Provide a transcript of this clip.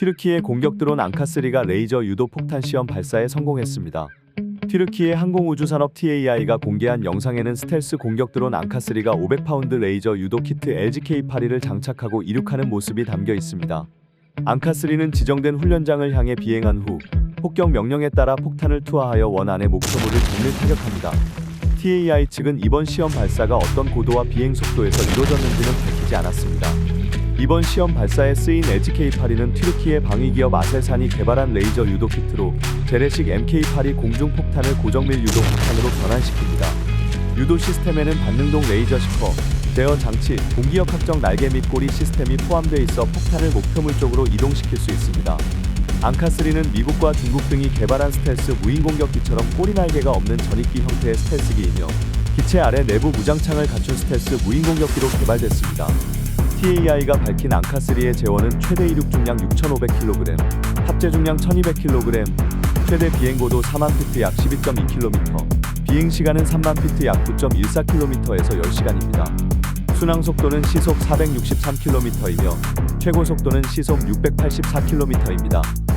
튀르키의 공격 드론 앙카3가 레이저 유도 폭탄 시험 발사에 성공했습니다. 튀르키의 항공우주산업 TAI가 공개한 영상에는 스텔스 공격 드론 앙카3가 500파운드 레이저 유도 키트 LGK82를 장착하고 이륙하는 모습이 담겨 있습니다. 앙카3는 지정된 훈련장을 향해 비행한 후 폭격 명령에 따라 폭탄을 투하하여 원 안의 목표물을 정밀 타격합니다. TAI 측은 이번 시험 발사가 어떤 고도와 비행 속도에서 이루어졌는지는 밝히지 않았습니다. 이번 시험 발사에 쓰인 LGK82는 튀르키의 방위기업 아셀산이 개발한 레이저 유도 키트로 재래식 MK82 공중 폭탄을 고정밀 유도 폭탄으로 변환시킵니다. 유도 시스템에는 반능동 레이저 시커, 제어 장치, 공기역 확정 날개 및 꼬리 시스템이 포함되어 있어 폭탄을 목표물 쪽으로 이동시킬 수 있습니다. 앙카3는 미국과 중국 등이 개발한 스텔스 무인 공격기처럼 꼬리 날개가 없는 전익기 형태의 스텔스기이며 기체 아래 내부 무장창을 갖춘 스텔스 무인 공격기로 개발됐습니다. TAI가 밝힌 앙카3의 재원은 최대 이륙 중량 6,500kg, 합재 중량 1,200kg, 최대 비행 고도 4만 피트 약 12.2km, 비행 시간은 3만 피트 약 9.14km에서 10시간입니다. 순항 속도는 시속 463km이며 최고 속도는 시속 684km입니다.